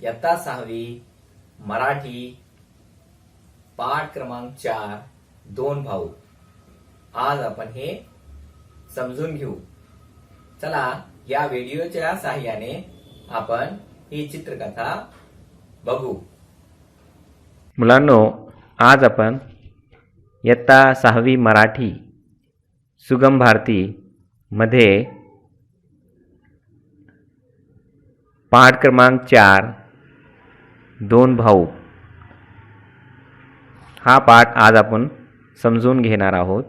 इयत्ता सहावी मराठी पाठ क्रमांक चार दोन भाऊ. आज आपण हे समजून घेऊ. चला या व्हिडिओच्या सहाय्याने आपण ही चित्रकथा बघू. मुलांनो आज आपण इयत्ता सहावी मराठी सुगम भारती मध्ये पाठ क्रमांक चार दोन भाऊ. हा पाठ आज आपण समजून घेणार आहोत.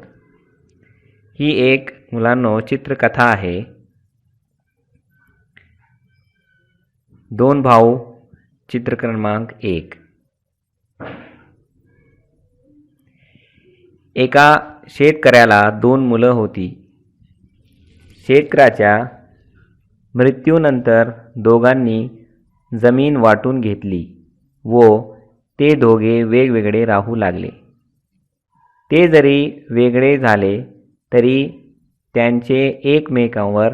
ही एक मुलांनो चित्रकथा आहे. दोन भाऊ चित्र क्रमांक एक. एका शेतकऱ्याला दोन मुलं होती. शेतकऱ्याच्या मृत्यूनंतर दोघांनी जमीन वाटून घेतली व ते दोघे वेगवेगळे राहू लागले. ते जरी वेगळे झाले तरी त्यांचे एकमेकांवर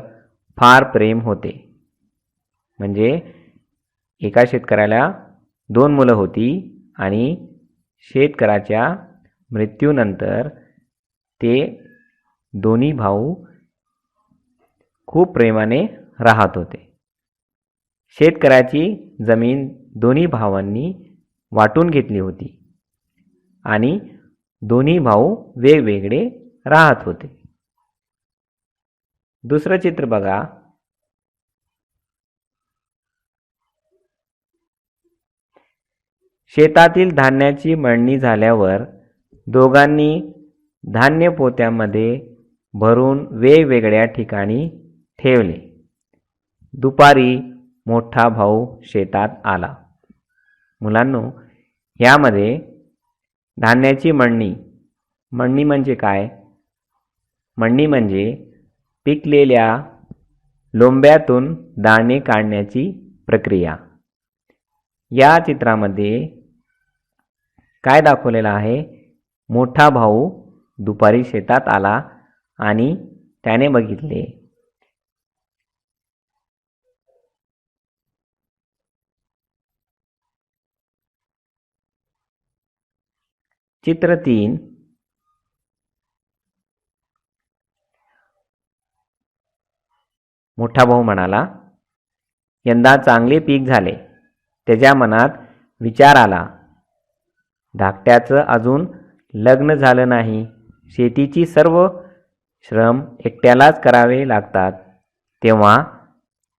फार प्रेम होते. म्हणजे एका शेतकऱ्याला दोन मुलं होती आणि शेतकऱ्याच्या मृत्यूनंतर ते दोन्ही भाऊ खूप प्रेमाने राहत होते. शेतकऱ्याची जमीन दोन्ही भावांनी वाटून घेतली होती आणि दोन्ही भाऊ वेगवेगळे राहत होते. दुसरं चित्र बघा. शेतातील धान्याची मळणी झाल्यावर दोघांनी धान्य पोत्यामध्ये भरून वेगवेगळ्या ठिकाणी ठेवले. दुपारी मोठा भाऊ शेतात आला. मुलांनो यामध्ये धान्याची मळणी. मळणी म्हणजे काय? मळणी म्हणजे पिकलेल्या लोंब्यातून दाणे काढण्याची प्रक्रिया. या चित्रामध्ये काय दाखवलेलं आहे? मोठा भाऊ दुपारी शेतात आला आणि त्याने बघितले. चित्र तीन. मोठा भाऊ म्हणाला यंदा चांगले पीक झाले. त्याच्या मनात विचार आला. धाकट्याचं अजून लग्न झालं नाही. शेतीची सर्व श्रम एकट्यालाच करावे लागतात. तेव्हा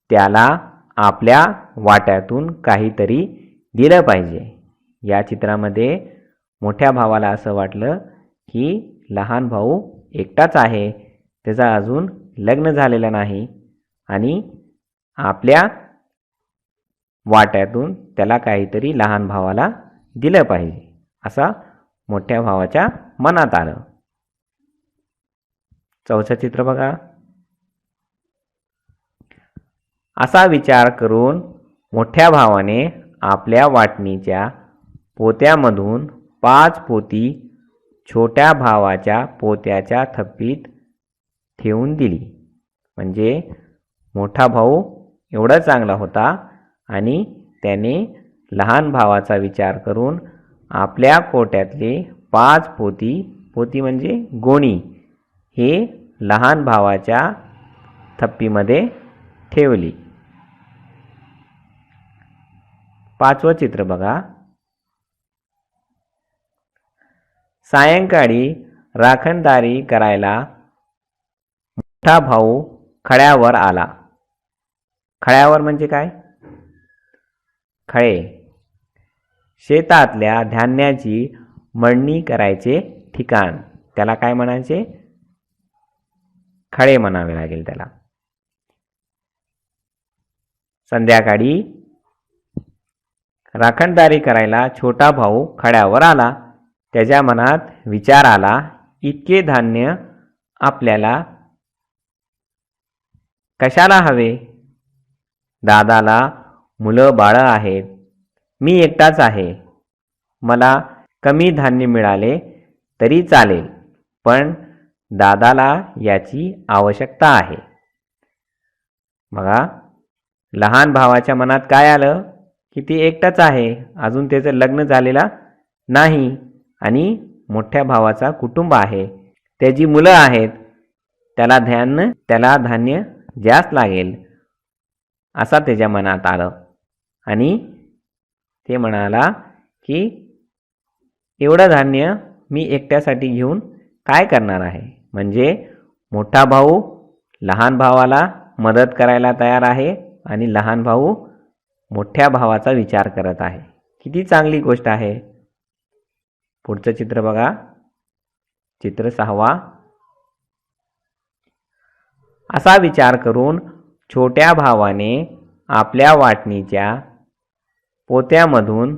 त्याला आपल्या वाट्यातून काहीतरी दिलं पाहिजे. या चित्रामध्ये मोठ्या भावाला असं वाटलं की लहान भाऊ एकटाच आहे. त्याचा अजून लग्न झालेलं नाही आणि आपल्या वाट्यातून त्याला काहीतरी लहान भावाला दिलं पाहिजे. असा मोठ्या भावाच्या मनात आलं. चौथं चित्र बघा. असा विचार करून मोठ्या भावाने आपल्या वाटणीच्या पोत्यामधून पाच पोती छोट्या भावाच्या पोत्याच्या थप्पीत ठेवून दिली. म्हणजे मोठा भाऊ एवढा चांगला होता आणि त्याने लहान भावाचा विचार करून आपल्या कोट्यातले पाच पोती पोती म्हणजे गोणी हे लहान भावाच्या थप्पीमध्ये ठेवली. पाचवं चित्र बघा. सायंकाळी राखणदारी करायला मोठा भाऊ खळ्यावर आला. खड्यावर म्हणजे काय? खळे. शेतातल्या धान्याची मळणी करायचे ठिकाण. त्याला काय म्हणायचे? खळे म्हणावे लागेल त्याला. संध्याकाळी राखणदारी करायला छोटा भाऊ खड्यावर आला. त्याच्या मनात विचार आला इतके धान्य आपल्याला कशाला हवे? दादाला मुलं बाळं आहेत. मी एकटाच आहे. मला कमी धान्य मिळाले तरी चालेल पण दादाला याची आवश्यकता आहे. बघा लहान भावाच्या मनात काय आलं? की ती एकटाच आहे. अजून त्याचं लग्न झालेला नाही आणि मोठ्या भावाचा कुटुंब आहे. त्याची मुलं आहेत. त्याला ध्यान त्याला धान्य जास्त लागेल असा त्याच्या मनात आलं. आणि ते म्हणाला की एवढं धान्य मी एकट्यासाठी घेऊन काय करणार आहे? म्हणजे मोठा भाऊ लहान भावाला मदत करायला तयार आहे आणि लहान भाऊ मोठ्या भावाचा विचार करत आहे. किती चांगली गोष्ट आहे. पुढचं चित्र बघा. चित्र सहावा. असा विचार करून छोट्या भावाने आपल्या वाटणीच्या पोत्यामधून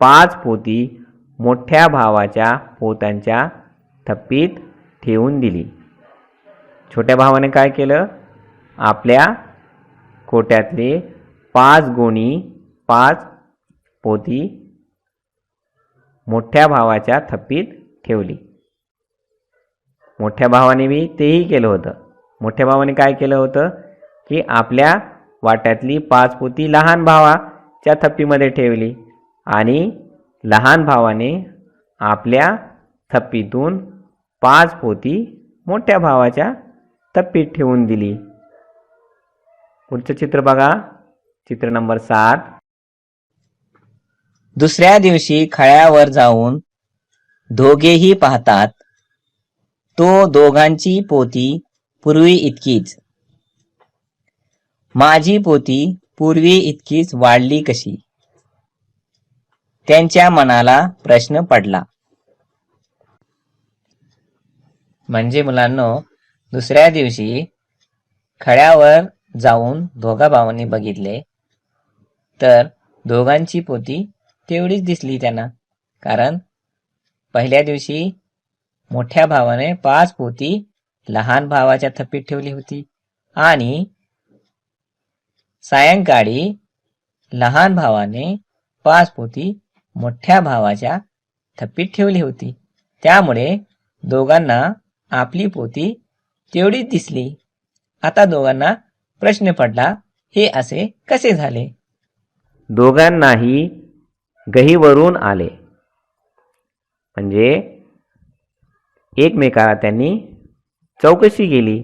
पाच पोती मोठ्या भावाच्या पोत्यांच्या थप्पीत ठेवून दिली. छोट्या भावाने काय केलं? आपल्या कोट्यातले पाच गोणी पाच पोती मोठ्या भावाच्या थप्पीत ठेवली. मोठ्या भावाने बी तेही केलं होतं. मोठ्या भावाने काय केलं होतं? की आपल्या वाट्यातली पाच पोती लहान भावा त्या थप्पीमध्ये ठेवली आणि लहान भावाने आपल्या थप्पीतून पाच पोती मोठ्या भावाच्या थप्पीत ठेवून दिली. पुढचं चित्र बघा. चित्र नंबर सात. दुसऱ्या दिवशी खळ्यावर जाऊन दोघेही पाहतात तो दोघांची पोती पूर्वी इतकीच. माझी पोती पूर्वी इतकीच वाढली कशी? त्यांच्या मनाला प्रश्न पडला. म्हणजे मुलांनो दुसऱ्या दिवशी खड्यावर जाऊन दोघा भावांनी बघितले तर दोघांची पोती तेवढीच दिसली त्यांना. कारण पहिल्या दिवशी मोठ्या भावाने पाच पोती लहान भावाच्या थप्पीत ठेवली होती आणि सायंकाळी लहान भावाने पाच पोती मोठ्या भावाच्या थप्पीत ठेवली होती. त्यामुळे दोघांना आपली पोती तेवढीच दिसली. आता दोघांना प्रश्न पडला हे असे कसे झाले? दोघांनाही गहीवरून आले. म्हणजे एकमेकाला त्यांनी चौकशी केली.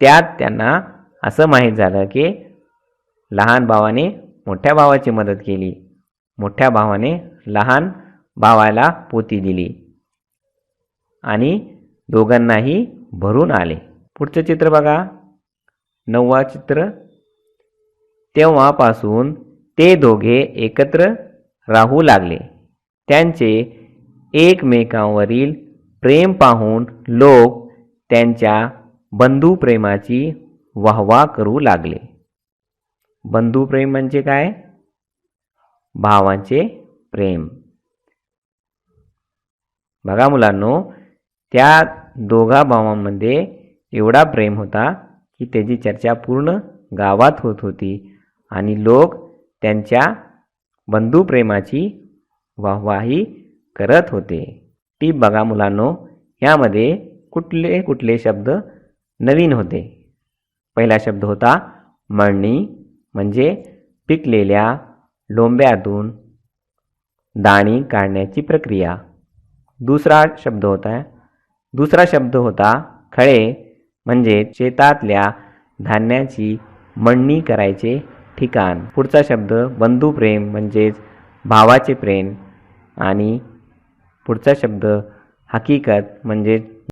त्यात त्यांना असं माहीत झालं की लहान भावाने मोठ्या भावाची मदत केली. मोठ्या भावाने लहान भावाला पोती दिली. आणि दोघांनाही भरून आले. पुढचं चित्र बघा. नववा चित्र. तेव्हापासून ते दोघे एकत्र राहू लागले. त्यांचे एकमेकांवरील प्रेम पाहून लोक त्यांच्या बंधुप्रेमाची वाहवा करू लागले. बंधुप्रेम म्हणजे काय? भावांचे प्रेम. बघा मुलांनो त्या दोघा भावांमध्ये एवढा प्रेम होता की त्याची चर्चा पूर्ण गावात होत होती आणि लोक त्यांच्या बंधुप्रेमाची वाहवाही करत होते. टीप बघा मुलांनो यामध्ये कुठले कुठले शब्द नवीन होते. पहिला शब्द होता मळणी म्हणजे पिकलेल्या लोंब्यातून दाणी काढण्याची प्रक्रिया. दुसरा शब्द होता दुसरा शब्द होता खळे म्हणजे शेतातल्या धान्याची मळणी करायचे ठिकाण. पुढचा शब्द बंधुप्रेम म्हणजेच भावाचे प्रेम. आणि पुढचा शब्द हकीकत म्हणजेच